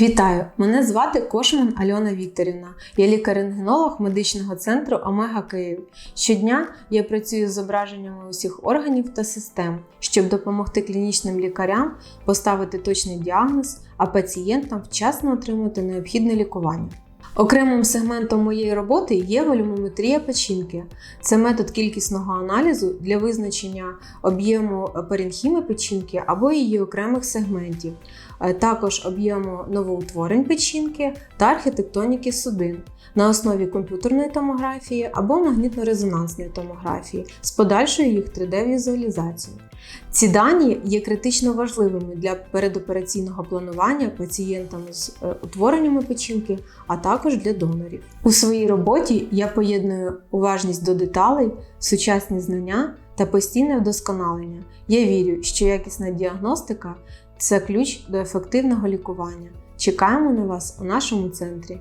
Вітаю! Мене звати Кошман Альона Вікторівна. Я лікар-рентгенолог медичного центру Омега Київ. Щодня я працюю з зображеннями усіх органів та систем, щоб допомогти клінічним лікарям поставити точний діагноз, а пацієнтам вчасно отримати необхідне лікування. Окремим сегментом моєї роботи є волюмометрія печінки. Це метод кількісного аналізу для визначення об'єму паренхіми печінки або її окремих сегментів, е, також об'єму новоутворень печінки та архітектоніки судин на основі комп'ютерної томографії або магнітно-резонансної томографії з подальшою їх 3D-візуалізацією. Ці дані є критично важливими для передопераційного планування пацієнтами з е, утвореннями печінки, а також для донорів. У своїй роботі я поєдную уважність до деталей, сучасні знання та постійне вдосконалення. Я вірю, що якісна діагностика це ключ до ефективного лікування. Чекаємо на вас у нашому центрі.